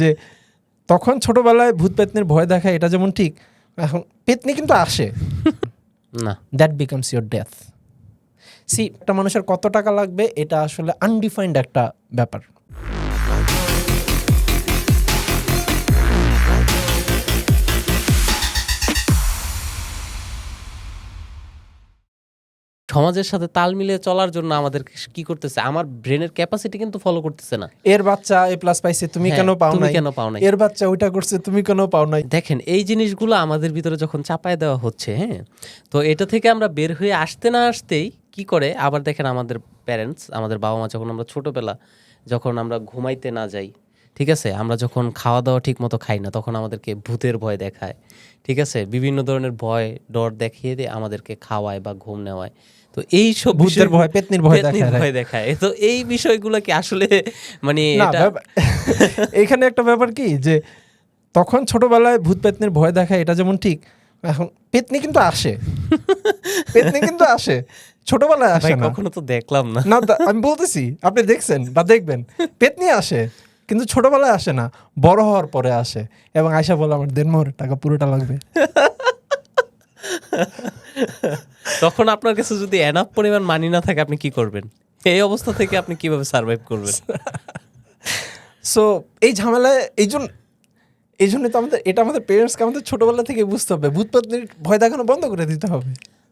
যে তখন ছোটবেলায় ভূত পেতনির ভয় দেখা এটা যেমন ঠিক এখন পেতনি কিন্তু আসে। না। That becomes your death see একটা মানুষের কত টাকা লাগবে এটা আসলে আনডিফাইন্ড একটা ব্যাপার। সমাজের সাথে তাল মিলিয়ে চলার জন্য আমাদের কি করতেছে? আমার ব্রেনের ক্যাপাসিটি কিন্তু ফলো করতেছে না। এর বাচ্চা এ প্লাস পাইছে তুমি হ্যাঁ, কেন পাও নাই? কেন পাও নাই? এর বাচ্চা ওইটা করছে তুমি কেন পাও নাই? দেখেন এই জিনিসগুলো আমাদের ভিতরে যখন চাপায় দেওয়া হচ্ছে হ্যাঁ তো এটা থেকে আমরা বের হয়ে আসতে না আসতেই কি করে? আবার দেখেন আমাদের প্যারেন্টস আমাদের বাবা মা যখন আমরা ছোটবেলা যখন আমরা ঘুমাইতে না যাই ঠিক আছে? আমরা যখন খাওয়া দাওয়া ঠিক মতো খাই না তখন আমাদেরকে ভূতের ভয় দেখায় ঠিক আছে? বিভিন্ন ধরনের ভয় ডর দেখিয়ে দিয়ে আমাদেরকে খাওয়ায় বা ঘুম নেওয়ায়। তো এই সব ভূতের ভয়, পেত্নির ভয় দেখায়। ভয় দেখায়। তো এই বিষয়গুলো কি আসলে মানে এটা এখানে একটা ব্যাপার কি যে তখন ছোটবেলায় ভূত পেতনির ভয় দেখা এটা যেমন ঠিক এখন পেতনি কিন্তু আসে। পেতনি কিন্তু আসে। ছোটবেলায় আসে না। কখনো তো দেখলাম না। না আমি বলতেছি আপনি দেখছেন বা দেখবেন পেতনি আসে কিন্তু ছোটবেলায় আসে না বড় হওয়ার পরে আসে। এবং আয়সা বলে আমার দেড়মোহরের টাকা পুরোটা লাগবে। তখন আপনার কাছে যদি এনাফ পরিমাণ মানি না থাকে আপনি কি করবেন? এই অবস্থা থেকে আপনি কীভাবে সার্ভাইভ করবেন? সো এই ঝামেলায় এই জন্য এই জন্য তো আমাদের এটা আমাদের পেরেন্টসকে আমাদের ছোটবেলা থেকে বুঝতে হবে। ভূত ভয় দেখানো বন্ধ করে দিতে হবে।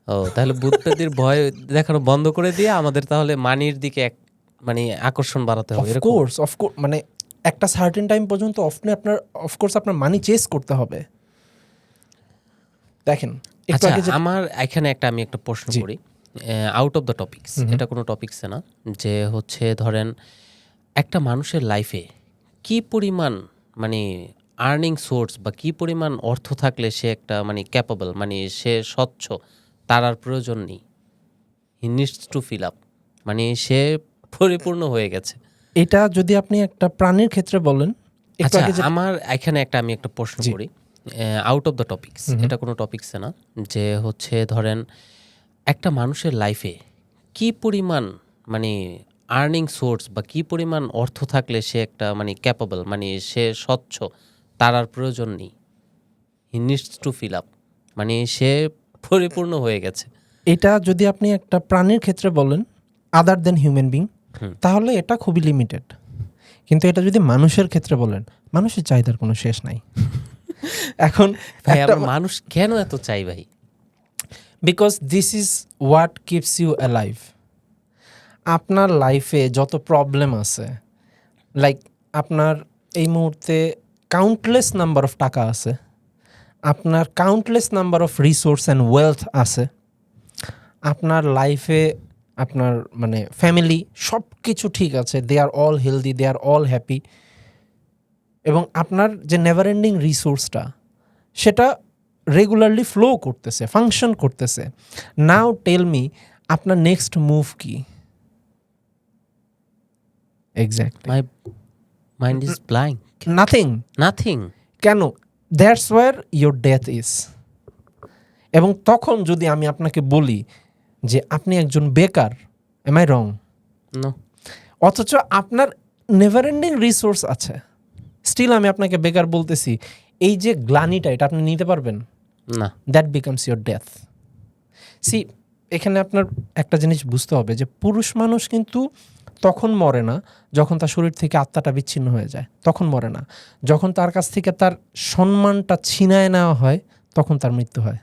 ও তাহলে বুদ্ধদের ভয় দেখানো বন্ধ করে দিয়ে আমাদের তাহলে মানির দিকে এক মানে আকর্ষণ বাড়াতে হবে অফকোর্স অফকোর্স মানে একটা সার্টেন টাইম পর্যন্ত অফনে আপনার অফকোর্স আপনার মানি চেস করতে হবে। দেখেন আচ্ছা আমার এখানে একটা আমি একটা প্রশ্ন করি আউট অফ দ্য টপিকস এটা কোনো টপিকসে না যে হচ্ছে ধরেন একটা মানুষের লাইফে কি পরিমাণ মানে আর্নিং সোর্স বা কি পরিমাণ অর্থ থাকলে সে একটা মানে ক্যাপাবল মানে সে স্বচ্ছ তার আর প্রয়োজন নেই। He needs to fill up মানে সে পরিপূর্ণ হয়ে গেছে। এটা যদি আপনি একটা প্রাণীর ক্ষেত্রে বলেন আচ্ছা আমার এখানে একটা আমি একটা প্রশ্ন করি। আউট অফ দ্য টপিকস এটা কোনো টপিকসে না যে হচ্ছে ধরেন একটা মানুষের লাইফে কি পরিমাণ মানে আর্নিং সোর্স বা কি পরিমাণ অর্থ থাকলে সে একটা মানে ক্যাপাবল মানে সে স্বচ্ছ তার আর প্রয়োজন নেই। He needs to fill up মানে সে পরিপূর্ণ হয়ে গেছে। এটা যদি আপনি একটা প্রাণীর ক্ষেত্রে বলেন আদার দেন হিউম্যান বিং তাহলে এটা খুবই লিমিটেড কিন্তু এটা যদি মানুষের ক্ষেত্রে বলেন মানুষের চাহিদার কোনো শেষ নাই। এখন ভাই মানুষ কেন এত চাই ভাই? Because this is what keeps you alive আপনার লাইফে যত প্রবলেম আছে লাইক আপনার এই মুহূর্তে কাউন্টলেস নাম্বার অফ টাকা আছে আপনার countless number of resource and wealth আছে আপনার লাইফে আপনার মানে ফ্যামিলি সব কিছু ঠিক আছে they are all healthy they are all happy এবং আপনার যে নেভার এন্ডিং রিসোর্সটা সেটা রেগুলারলি ফ্লো করতেছে ফাংশন করতেছে। নাও টেল মি আপনার নেক্সট মুভ কি? Exact my mind is nothing nothing কেন? That's war your death is এবং তখন যদি আমি আপনাকে বলি যে আপনি একজন বেকার এম আই রং অথচ আপনার নেভার এন্ডিং রিসোর্স আছে। স্টিল আমি আপনাকে বেকার বলতেছি এই যে গ্লানিটা এটা আপনি নিতে পারবেন? না। That becomes your death see এখানে আপনার একটা জিনিস বুঝতে হবে যে পুরুষ মানুষ কিন্তু তখন মরে না যখন তার শরীর থেকে আত্মাটা বিচ্ছিন্ন হয়ে যায়। তখন মরে না। যখন তার কাছ থেকে তার সম্মানটা ছিনায় নেওয়া হয় তখন তার মৃত্যু হয়।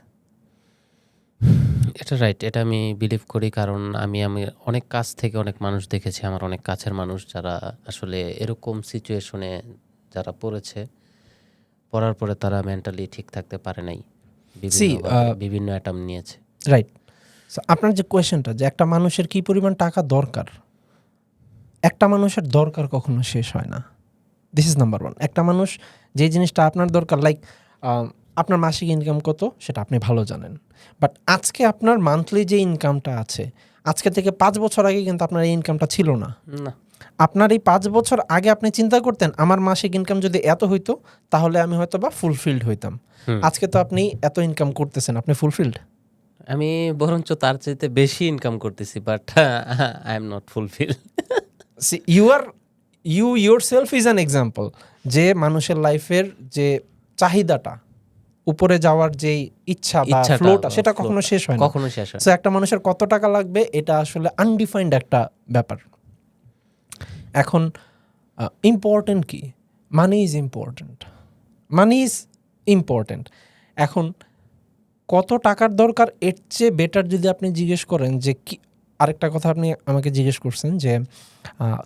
এটা রাইট এটা আমি বিলিভ করি কারণ আমি আমি অনেক কাছ থেকে অনেক মানুষ দেখেছি আমার অনেক কাছের মানুষ যারা আসলে এরকম সিচুয়েশনে যারা পড়েছে পড়ার পরে তারা মেন্টালি ঠিক থাকতে পারে নাই। বিভিন্ন অ্যাটাম নিয়েছে। রাইট আপনার যে কোয়েশ্চেনটা যে একটা মানুষের কি পরিমাণ টাকা দরকার? একটা মানুষের দরকার কখনো শেষ হয় না। দিস ইজ নাম্বার ওয়ান একটা মানুষ যে জিনিসটা আপনার দরকার লাইক আপনার মাসিক ইনকাম কত সেটা আপনি ভালো জানেন। বাট আজকে আপনার মান্থলি যে ইনকামটা আছে আজকে থেকে পাঁচ বছর আগে কিন্তু আপনার এই ইনকামটা ছিল না। না। আপনার এই পাঁচ বছর আগে আপনি চিন্তা করতেন আমার মাসিক ইনকাম যদি এত হইতো তাহলে আমি হয়তো বা ফুলফিল্ড হইতাম আজকে তো আপনি এত ইনকাম করতেছেন আপনি ফুলফিল্ড আমি বরঞ্চ তার চাইতে বেশি ইনকাম করতেছি but I am not fulfil you are you you self is an example যে মানুষের লাইফের যে চাহিদাটা উপরে যাওয়ার যে ইচ্ছা বা ফ্লোটা সেটা কখনো শেষ হয় না। কখনো শেষ হয় একটা মানুষের কত টাকা লাগবে এটা আসলে আনডিফাইন্ড একটা ব্যাপার। এখন ইম্পর্টেন্ট কি? Money is important money is important এখন কত টাকার দরকার এর চেয়ে বেটার যদি আপনি জিজ্ঞেস করেন যে কি আরেকটা কথা আপনি আমাকে জিজ্ঞেস করছেন যে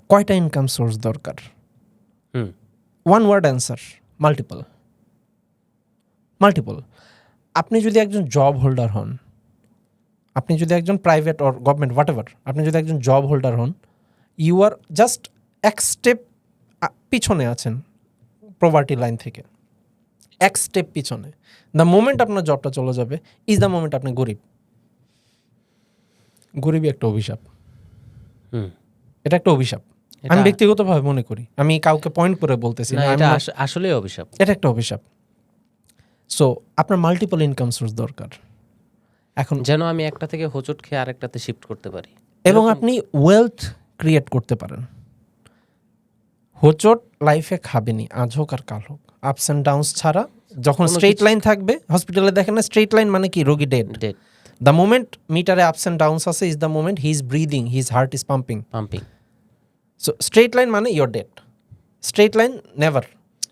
কয়টা ইনকাম সোর্স দরকার? হুম। One word answer multiple multiple আপনি যদি একজন জব হোল্ডার হন আপনি যদি একজন private or government whatever আপনি যদি একজন জব হোল্ডার হন ইউ আর জাস্ট এক স্টেপ পিছনে আছেন প্রভার্টি লাইন থেকে। এক স্টেপ পিছনে। দ্য মোমেন্ট আপনার জবটা চলে যাবে ইজ দ্য মোমেন্ট আপনি গরিব। গরিবই একটা অভিশাপ। হুম। এটা একটা অভিশাপ। আমি ব্যক্তিগতভাবে মনে করি। আমি কাউকে পয়েন্ট করে বলতেছি না এটা আসলে অভিশাপ। এটা একটা অভিশাপ। সো আপনার মাল্টিপল ইনকাম সোর্স দরকার। এখন যেন আমি একটা থেকে হোঁচট খেয়ে আরেকটাতে শিফট করতে পারি। এবং আপনি ওয়েলথ ক্রিয়েট করতে পারেন। হোচট লাইফে খাবেনি আজ হোক আর কাল হোক আপস অ্যান্ড ডাউনস ছাড়া যখন স্ট্রেট লাইন থাকবে হসপিটালে দেখেন না স্ট্রেট লাইন মানে কি? রোগী ডেড ডেট দ্য মোমেন্ট মিটারে আপস অ্যান্ড ডাউনস আছে is the moment he is breathing his heart is pumping pumping so straight line মানে your dead straight line never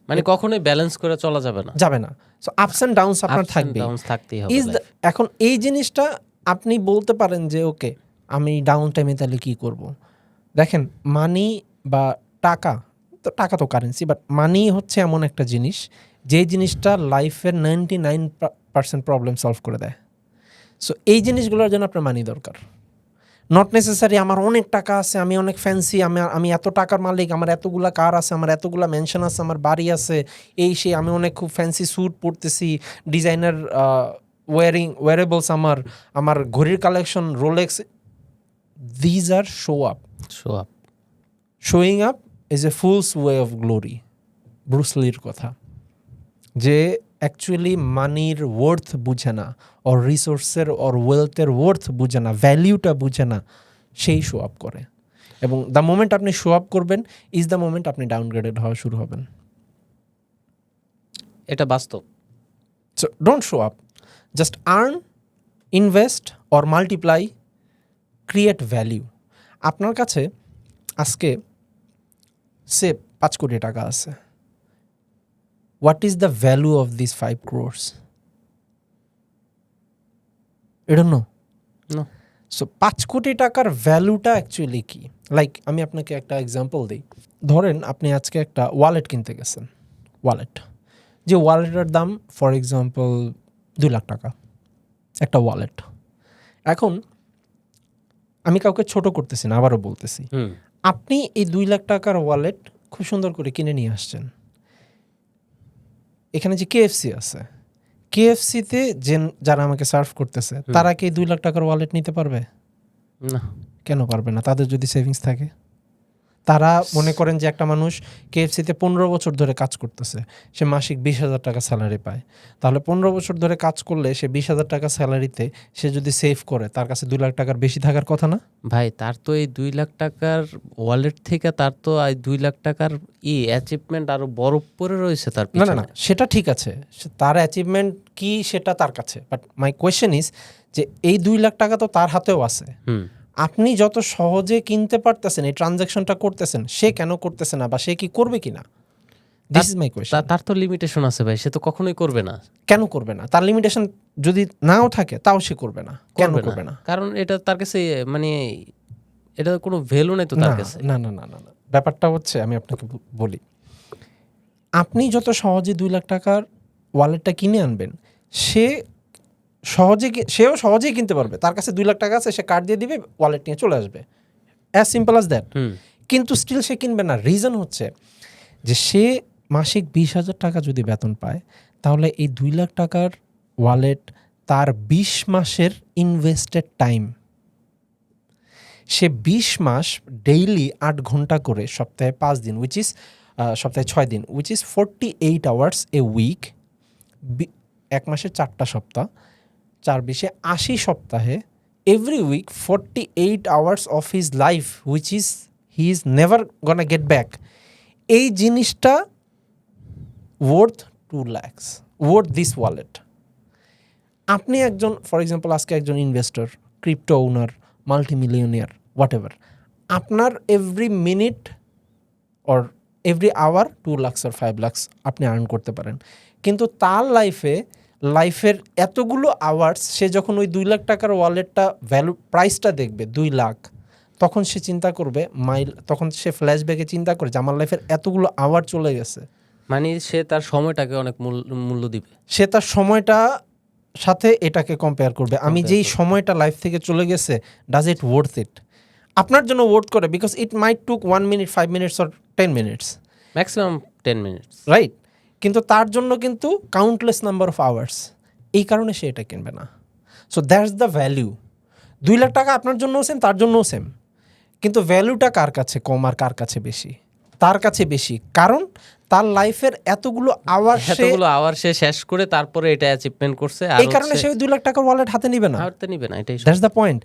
মানে কখনোই ব্যালেন্স করে চলা যাবে না। যাবে না। সো আপস অ্যান্ড ডাউনস আপনার থাকবে ডাউন থাকতেই হবে ইজ এখন এই জিনিসটা আপনি বলতে পারেন যে ওকে আমি ডাউন টাইমে তাহলে কি করব? দেখেন মানি বা টাকা তো টাকা তো কারেন্সি বাট মানি হচ্ছে এমন একটা জিনিস যে জিনিসটা লাইফের ninety nine percent problem solve করে দেয়। সো এই জিনিসগুলোর জন্য আপনার মানি দরকার। নট নেসেসারি আমার অনেক টাকা আছে আমি অনেক ফ্যান্সি আমি আমি এত টাকার মালিক আমার এতগুলা কার আছে আমার এতগুলো মেনশন আছে আমার বাড়ি আছে এই সেই আমি অনেক খুব ফ্যান্সি স্যুট পরতেছি ডিজাইনার ওয়ারিং ওয়ারেবলস আমার আমার ঘড়ির collection Rolex these are show up show up showing up is a fool's way of glory ব্রুসলির কথা। যে অ্যাকচুয়ালি মানির ওয়ার্থ বুঝে না ওর রিসোর্সের ওর ওয়েলথের ওয়ার্থ বুঝে না ভ্যালিউটা বুঝে না সেই শো আপ করে। এবং দ্য মোমেন্ট আপনি শো আপ করবেন ইজ দ্য মোমেন্ট আপনি ডাউনগ্রেডেড হওয়া শুরু হবেন। এটা বাস্তব। So don't show up. Just earn, invest or multiply, create value. আপনার কাছে আজকে সে পাঁচ কোটি টাকা আছে। What is the value of this five crores এটা নো. সো পাঁচ কোটি টাকার ভ্যালুটা অ্যাকচুয়ালি কি? লাইক আমি আপনাকে একটা এক্সাম্পল দিই। ধরেন আপনি আজকে একটা ওয়ালেট কিনতে গেছেন। ওয়ালেট যে ওয়ালেটের দাম ফর এক্সাম্পল দুই লাখ টাকা। একটা ওয়ালেট এখন আমি কাউকে ছোট করতেছি না আবারও বলতেছি। হুম। আপনি এই দুই লাখ টাকার ওয়ালেট খুব সুন্দর করে কিনে নিয়ে আসছেন। এখানে যে কেএফসি আছে কেএফসিতে যে যারা আমাকে সার্ভ করতেছে তারা কি এই দুই লাখ টাকার ওয়ালেট নিতে পারবে? না। কেন পারবে না? তাদের যদি সেভিংস থাকে? তারা মনে করেন যে একটা মানুষ কেএফসিতে পনেরো বছর ধরে কাজ করতেছে সে মাসিক বিশ হাজার টাকা স্যালারি পায়। তাহলে পনেরো বছর ধরে কাজ করলে সে বিশ হাজার টাকা স্যালারিতে সে যদি সেভ করে তার কাছে দুই লাখ টাকার বেশি থাকার কথা না? ভাই তার তো এই দুই লাখ টাকার ওয়ালেট থেকে তার তো এই দুই লাখ টাকার ই অ্যাচিভমেন্ট আরও বড় পরে রয়েছে তার না না না সেটা ঠিক আছে। তার অ্যাচিভমেন্ট কি সেটা তার কাছে। বাট মাই কোয়েশ্চেন ইজ যে এই দুই লাখ টাকা তো তার হাতেও আছে। হুম। আপনি যত সহজে কিনতে পারতেছেন এই ট্রানজ্যাকশনটা করতেছেন সে কেন করতেছে না বা সে কি করবে কিনা? দিস ইজ মাই কোয়েশ্চেন তার তো লিমিটেশন আছে ভাই সে তো কখনোই করবে না। কেন করবে না? তার লিমিটেশন যদি নাও থাকে তাও সে করবে না। কেন করবে না। কারণ এটা তার কাছে মানে এটা কোনো ভ্যালু নেই তো তার কাছে। না না না না না। ব্যাপারটা হচ্ছে আমি আপনাকে বলি। আপনি যত সহজে দুই লাখ টাকার ওয়ালেটটা কিনে আনবেন সে সহজে সেও সহজেই কিনতে পারবে। তার কাছে দুই লাখ টাকা আছে সে কার্ড দিয়ে দিবে ওয়ালেট নিয়ে চলে আসবে। অ্যাজ সিম্পল অ্যাজ দ্যাট কিন্তু স্টিল সে কিনবে না। রিজন হচ্ছে যে সে মাসিক বিশ হাজার টাকা যদি বেতন পায় তাহলে এই দুই লাখ টাকার ওয়ালেট তার বিশ মাসের ইনভেস্টেড টাইম সে বিশ মাস ডেইলি আট ঘণ্টা করে সপ্তাহে পাঁচ দিন উইচ ইজ সপ্তাহে ছয় দিন which is forty eight hours a week এক মাসে চারটা সপ্তাহ। চার বিশে আশি সপ্তাহে every week forty eight hours of his life which is he is never gonna get back এই জিনিসটা worth two lakhs worth this wallet আপনি একজন ফর এক্সাম্পল আজকে একজন investor crypto owner multimillionaire whatever আপনার every minute or every hour two lakhs or five lakhs আপনি earn করতে পারেন। কিন্তু তার লাইফে লাইফের এতগুলো আওয়ার্স সে যখন ওই দুই লাখ টাকার ওয়ালেটটা ভ্যালু প্রাইসটা দেখবে দুই লাখ তখন সে চিন্তা করবে মাইল তখন সে ফ্ল্যাশব্যাকে চিন্তা করে যে আমার লাইফের এতগুলো আওয়ার চলে গেছে। মানে সে তার সময়টাকে অনেক মূল- মূল্য দিবে। সে তার সময়টা সাথে এটাকে কম্পেয়ার করবে। আমি যেই সময়টা লাইফ থেকে চলে গেছে ডাজ ইট ওয়ার্থ ইট আপনার জন্য ওয়ার্থ করে because it might took one minute five minutes or ten minutes maximum ten minutes right কিন্তু তার জন্য কিন্তু কাউন্টলেস নাম্বার অফ আওয়ার্স এই কারণে সে এটা কিনবে না। সো দ্যাটস দ্য ভ্যালিউ দুই লাখ টাকা আপনার জন্যও সেম তার জন্যও সেম কিন্তু ভ্যালুটা কার কাছে কম আর কার কাছে বেশি? তার কাছে বেশি। কারণ তার লাইফের এতগুলো আওয়ার এতগুলো আওয়ার সে শেষ করে তারপরে এটা অ্যাচিভমেন্ট করছে। আর এই কারণে সে দুই লাখ টাকার ওয়ালেট হাতে নিবে না। হারতে নিবে না এটাই দ্যাটস দ্য পয়েন্ট